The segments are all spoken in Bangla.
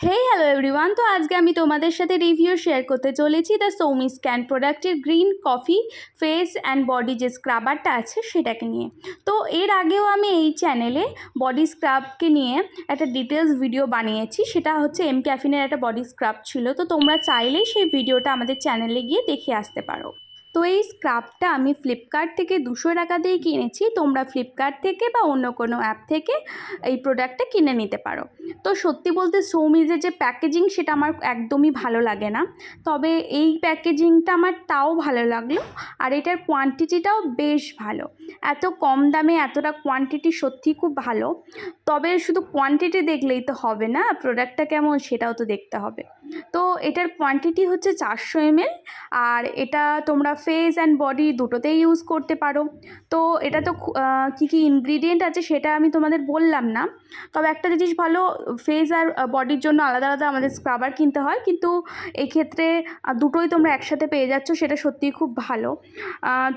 হেই হ্যালো এভরিওয়ান তো আজকে আমি তোমাদের সাথে রিভিউ শেয়ার করতে চলেছি দ্য সৌমি স্ক্যান প্রোডাক্টের green coffee face and body যে স্ক্রাবারটা আছে সেটাকে নিয়ে। তো এর আগেও আমি এই চ্যানেলে বডি স্ক্রাবকে নিয়ে একটা ডিটেলস ভিডিও বানিয়েছি। সেটা হচ্ছে এম ক্যাফিনের একটা বডি স্ক্রাব ছিল। তো তোমরা চাইলেই সেই ভিডিওটা আমাদের চ্যানেলে গিয়ে দেখে আসতে পারো। তো এই স্ক্রাবটা আমি ফ্লিপকার্ট থেকে দুশো টাকা দিয়ে কিনেছি। তোমরা ফ্লিপকার্ট থেকে বা অন্য কোনো অ্যাপ থেকে এই প্রোডাক্টটা কিনে নিতে পারো। তো সত্যি বলতে সৌমিজের যে প্যাকেজিং সেটা আমার একদমই ভালো লাগে না। তবে এই প্যাকেজিংটা আমার তাও ভালো লাগল আর এটার কোয়ান্টিটিটাও বেশ ভালো। এত কম দামে এতটা কোয়ান্টিটি সত্যি খুব ভালো। তবে শুধু কোয়ান্টিটি দেখলেই তো হবে না প্রোডাক্টটা কেমন সেটাও তো দেখতে হবে। তো এটার কোয়ান্টিটি হচ্ছে চারশো এমএল আর এটা তোমরা ফেস অ্যান্ড বডি দুটোতেই ইউজ করতে পারো। তো এটা তো কী কী ইনগ্রিডিয়েন্ট আছে সেটা আমি তোমাদের বললাম না। তবে একটা জিনিস ভালো ফেস আর বডির জন্য আলাদা আলাদা আমাদের স্ক্রাবার কিনতে হয়। কিন্তু এক্ষেত্রে দুটোই তোমরা একসাথে পেয়ে যাচ্ছ, সেটা সত্যিই খুব ভালো।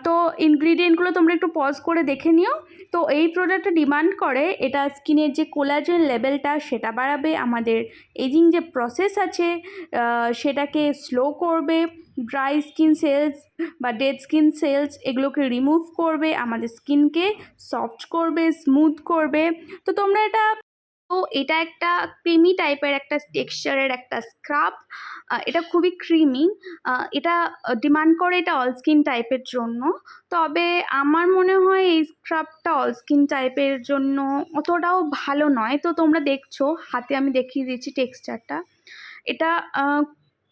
তো ইনগ্রিডিয়েন্টগুলো তোমরা একটু পজ করে দেখে নিও। তো এই প্রোডাক্টটা ডিমান্ড করে, এটা স্কিনের যে কোলাজেন লেভেলটা সেটা বাড়াবে। আমাদের এজিং যে প্রসেস আছে সেটাকে স্লো করবে। ড্রাই স্কিন সেলস বা ডেড স্কিন সেলস এগুলোকে রিমুভ করবে, আমাদের স্কিনকে সফট করবে, স্মুথ করবে। তো তোমরা এটা তো এটা একটা ক্রিমি টাইপের একটা টেক্সচারের একটা স্ক্রাব। এটা খুবই ক্রিমি। এটা ডিমান্ড করে এটা অল স্কিন টাইপের জন্য। তবে আমার মনে হয় এই স্ক্রাবটা অল স্কিন টাইপের জন্য অতটাও ভালো নয়। তো তোমরা দেখছ, হাতে আমি দেখিয়ে দিচ্ছি টেক্সচারটা। এটা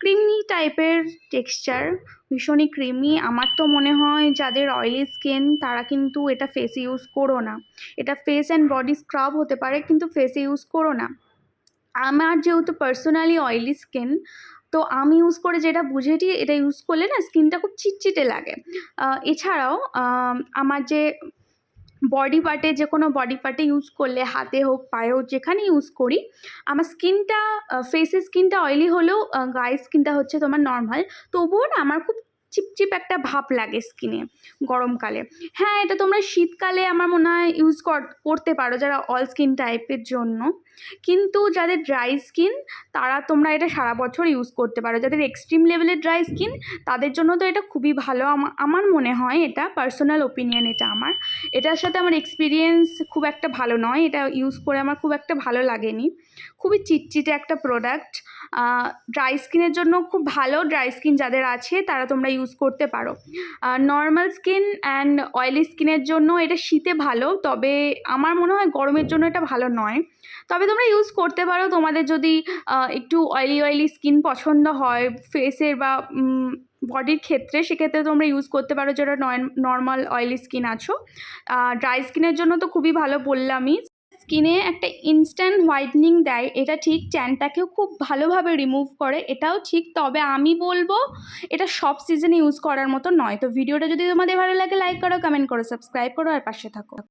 ক্রিমি টাইপের টেক্সচার ভীষণই ক্রিমি আমার তো মনে হয় যাদের অয়েলি স্কিন তারা কিন্তু এটা ফেসে ইউজ করো না। এটা ফেস অ্যান্ড বডি স্ক্রাব হতে পারে, কিন্তু ফেসে ইউজ করো না। আমার যেহেতু পার্সোনালি অয়েলি স্কিন তো আমি ইউজ করে যেটা বুঝেছি, এটা ইউজ করলে না স্কিনটা খুব চিটচিটে লাগে। এছাড়াও আমার যে বডি পার্টে যে কোনো বডি পার্টে ইউজ করলে, হাতে হোক, পায়ে হোক যেখানে ইউজ করি, আমার স্কিনটা ফেসের স্কিনটা অয়েলি হলেও গায়ের স্কিনটা হচ্ছে তোমার নর্মাল তবুও না, আমার খুব চিপচিপ একটা ভাব লাগে স্কিনে গরমকালে। হ্যাঁ এটা তোমরা শীতকালে আমার মনে হয় ইউজ করতে পারো যারা অল স্কিন টাইপের জন্য। কিন্তু যাদের ড্রাই স্কিন তারা তোমরা এটা সারা বছর ইউজ করতে পারো। যাদের এক্সট্রিম লেভেলের ড্রাই স্কিন তাদের জন্য তো এটা খুবই ভালো। আমা- আমার মনে হয় এটা পার্সোনাল ওপিনিয়ন এটা আমার। এটার সাথে আমার এক্সপিরিয়েন্স খুব একটা ভালো নয়। এটা ইউজ করে আমার খুব একটা ভালো লাগেনি। খুবই চিটচিটে একটা প্রোডাক্ট ড্রাই স্কিনের জন্য খুব ভালো ড্রাই স্কিন যাদের আছে, তারা তোমরা ইউজ করতে পারো। নর্মাল স্কিন অ্যান্ড অয়েলি স্কিনের জন্য এটা শীতে ভালো, তবে আমার মনে হয় গরমের জন্য এটা ভালো নয়। তবে তোমরা ইউজ করতে পারো, তোমাদের যদি একটু অয়েলি অয়েলি স্কিন পছন্দ হয় ফেসের বা বডির ক্ষেত্রে, সেক্ষেত্রে তোমরা ইউজ করতে পারো যারা নর্মাল অয়েলি স্কিন আছো। ড্রাই স্কিনের জন্য তো খুবই ভালো বললামই স্কিনে একটা ইনস্ট্যান্ট হোয়াইটনিং দেয়, এটা ঠিক ট্যানটাকেও খুব ভালোভাবে রিমুভ করে, এটাও ঠিক। তবে আমি বলব, এটা সব সিজনে ইউজ করার মতো নয়। তো ভিডিওটা যদি তোমাদের ভালো লাগে লাইক করো কমেন্ট করো সাবস্ক্রাইব করো, আর পাশে থাকো।